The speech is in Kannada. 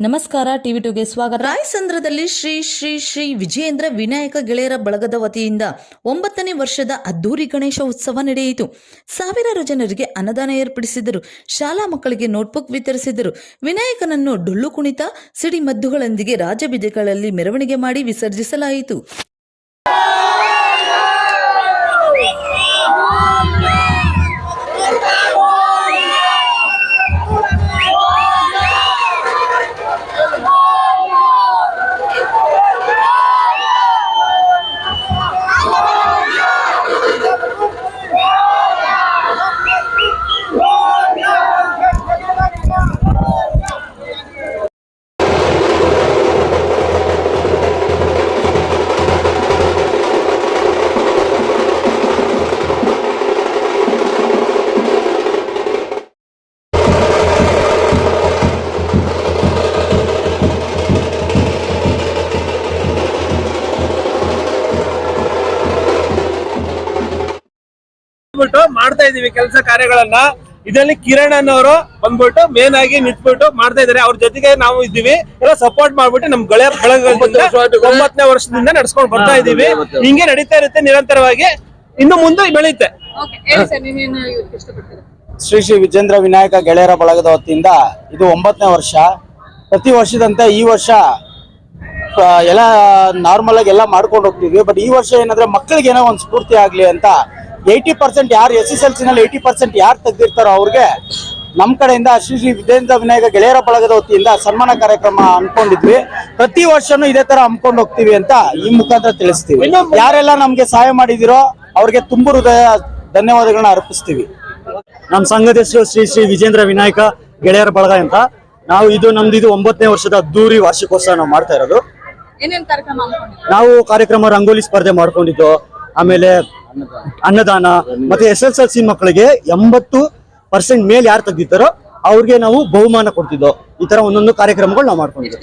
ನಮಸ್ಕಾರ, ಟಿವಿ ಟುಗೆ ಸ್ವಾಗತ. ರಾಯಸಂದ್ರದಲ್ಲಿ ಶ್ರೀ ಶ್ರೀ ಶ್ರೀ ವಿಜಯೇಂದ್ರ ವಿನಾಯಕ ಗೆಳೆಯರ ಬಳಗದ ವತಿಯಿಂದ ಒಂಬತ್ತನೇ ವರ್ಷದ ಅದ್ದೂರಿ ಗಣೇಶ ಉತ್ಸವ ನಡೆಯಿತು. ಸಾವಿರಾರು ಜನರಿಗೆ ಅನ್ನದಾನ ಏರ್ಪಡಿಸಿದರು. ಶಾಲಾ ಮಕ್ಕಳಿಗೆ ನೋಟ್ಬುಕ್ ವಿತರಿಸಿದರು. ವಿನಾಯಕನನ್ನು ಡೊಳ್ಳು ಕುಣಿತ, ಸಿಡಿಮದ್ದುಗಳೊಂದಿಗೆ ರಾಜಬೀದಿಗಳಲ್ಲಿ ಮೆರವಣಿಗೆ ಮಾಡಿ ವಿಸರ್ಜಿಸಲಾಯಿತು. ಬಂದ್ಬಿಟ್ಟು ಮಾಡ್ತಾ ಇದೀವಿ ಕೆಲಸ ಕಾರ್ಯಗಳನ್ನ. ಇದರಲ್ಲಿ ಕಿರಣ್ ಅನ್ನೋರು ಬಂದ್ಬಿಟ್ಟು ಮೇನ್ ಆಗಿ ನಿಂತ್ಬಿಟ್ಟು ಮಾಡ್ತಾ ಇದಾರೆ. ಅವ್ರ ಜೊತೆಗೆ ನಾವು ಇದ್ದೀವಿ. ಎಲ್ಲ ಸಪೋರ್ಟ್ ಮಾಡ್ಬಿಟ್ಟು ನಮ್ಗಳ ಒಂಬತ್ತನೇ ವರ್ಷದಿಂದ ನಡ್ಸ್ಕೊಂಡು ಬರ್ತಾ ಇದೀವಿ ಹಿಂಗೆ ನಡೀತಾ ಇರುತ್ತೆ ನಿರಂತರವಾಗಿ. ಇನ್ನು ಮುಂದೆ ಬೆಳೆಯುತ್ತೆ ಶ್ರೀ ಶ್ರೀ ವಿಜೇಂದ್ರ ವಿನಾಯಕ ಗೆಳೆಯರ ಬಳಗದ ವತಿಯಿಂದ ಇದು ಒಂಬತ್ತನೇ ವರ್ಷ. ಪ್ರತಿ ವರ್ಷದಂತೆ ಈ ವರ್ಷ ಎಲ್ಲ ನಾರ್ಮಲ್ ಆಗಿ ಎಲ್ಲ ಮಾಡ್ಕೊಂಡು ಹೋಗ್ತಿದ್ವಿ. ಬಟ್ ಈ ವರ್ಷ ಏನಂದ್ರೆ ಮಕ್ಕಳಿಗೆ ಏನೋ ಒಂದು ಸ್ಫೂರ್ತಿ ಆಗ್ಲಿ ಅಂತ ಏಯ್ಟಿ ಪರ್ಸೆಂಟ್ ಯಾರು ಎಸ್ ಎಸ್ ಎಲ್ ಸಿ ನಲ್ಲಿ ಏಯ್ಟಿ ಪರ್ಸೆಂಟ್ ಯಾರು ತೆಗ್ದಿರ್ತಾರೋ ಅವ್ರಿಗೆ ನಮ್ಮ ಕಡೆಯಿಂದ ಶ್ರೀ ಶ್ರೀ ವಿಜೇಂದ್ರ ವಿನಾಯಕ ಗೆಳೆಯರ ಬಳಗದ ವತಿಯಿಂದ ಸನ್ಮಾನ ಕಾರ್ಯಕ್ರಮ ಅನ್ಕೊಂಡಿದ್ವಿ ಪ್ರತಿ ವರ್ಷನೂ ಇದೇ ತರ ಹಮ್ಕೊಂಡು ಹೋಗ್ತೀವಿ ಅಂತ ಈ ಮುಖಾಂತರ ತಿಳಿಸ್ತೀವಿ. ಯಾರೆಲ್ಲ ನಮ್ಗೆ ಸಹಾಯ ಮಾಡಿದಿರೋ ಅವ್ರಿಗೆ ತುಂಬು ಹೃದಯ ಧನ್ಯವಾದಗಳನ್ನ ಅರ್ಪಿಸ್ತೀವಿ. ನಮ್ಮ ಸಂಘದ ಹೆಸರು ಶ್ರೀ ಶ್ರೀ ವಿಜೇಂದ್ರ ವಿನಾಯಕ ಗೆಳೆಯರ ಬಳಗ ಅಂತ. ನಾವು ಇದು ನಮ್ದು ಇದು ಒಂಬತ್ತನೇ ವರ್ಷದ ಅದ್ದೂರಿ ವಾರ್ಷಿಕೋತ್ಸವ ನಾವು ಮಾಡ್ತಾ ಇರೋದು. ನಾವು ಕಾರ್ಯಕ್ರಮ ರಂಗೋಲಿ ಸ್ಪರ್ಧೆ ಮಾಡ್ಕೊಂಡಿದ್ದು. ಆಮೇಲೆ ಅನ್ನದಾನ. ಮತ್ತೆ ಎಸ್ ಎಸ್ ಎಲ್ ಸಿ ಮಕ್ಕಳಿಗೆ ಎಂಬತ್ತು ಪರ್ಸೆಂಟ್ ಮೇಲೆ ಯಾರು ತೆಗ್ದಿದ್ದಾರೋ ಅವ್ರಿಗೆ ನಾವು ಬಹುಮಾನ ಕೊಡ್ತಿದ್ದೋ ಈ ತರ ಒಂದೊಂದು ಕಾರ್ಯಕ್ರಮಗಳು ನಾವು ಇದೆ?